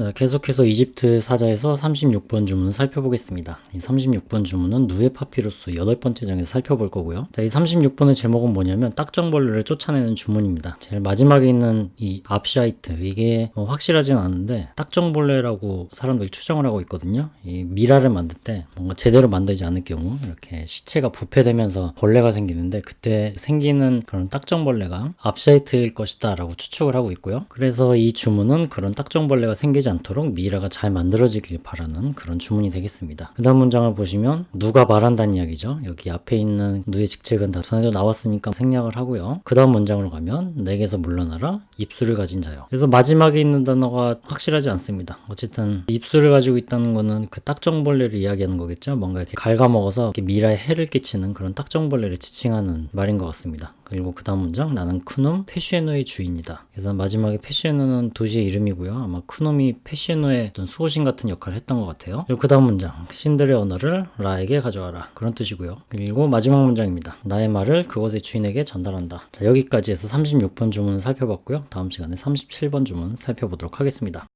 네, 계속해서 이집트 사자에서 36번 주문 살펴보겠습니다. 이 36번 주문은 누에 파피루스 여덟 번째 장에서 살펴볼 거고요. 자, 이 36번의 제목은 뭐냐면 딱정벌레를 쫓아내는 주문입니다. 제일 마지막에 있는 이 압샤이트 이게 뭐 확실하진 않은데 딱정벌레라고 사람들이 추정을 하고 있거든요. 이 미라를 만들 때 뭔가 제대로 만들지 않을 경우 이렇게 시체가 부패되면서 벌레가 생기는데 그때 생기는 그런 딱정벌레가 압샤이트일 것이다 라고 추측을 하고 있고요. 그래서 이 주문은 그런 딱정벌레가 생기지 않도록 미라가 잘 만들어지길 바라는 그런 주문이 되겠습니다. 그 다음 문장을 보시면 누가 말한다는 이야기죠. 여기 앞에 있는 누의 직책은 다 전에도 나왔으니까 생략을 하고요. 그 다음 문장으로 가면 내게서 물러나라 입술을 가진 자요. 그래서 마지막에 있는 단어가 확실하지 않습니다. 어쨌든 입술을 가지고 있다는 거는 그 딱정벌레를 이야기하는 거겠죠. 뭔가 이렇게 갉아먹어서 미라에 해를 끼치는 그런 딱정벌레를 지칭하는 말인 것 같습니다. 그리고 그 다음 문장 나는 크놈 페시에노의 주인이다. 그래서 마지막에 페시에노는 도시의 이름이고요. 아마 크놈이 페시에노의 어떤 수호신 같은 역할을 했던 것 같아요. 그리고 그 다음 문장 신들의 언어를 라에게 가져와라 그런 뜻이고요. 그리고 마지막 문장입니다. 나의 말을 그것의 주인에게 전달한다. 자 여기까지 해서 36번 주문 살펴봤고요. 다음 시간에 37번 주문 살펴보도록 하겠습니다.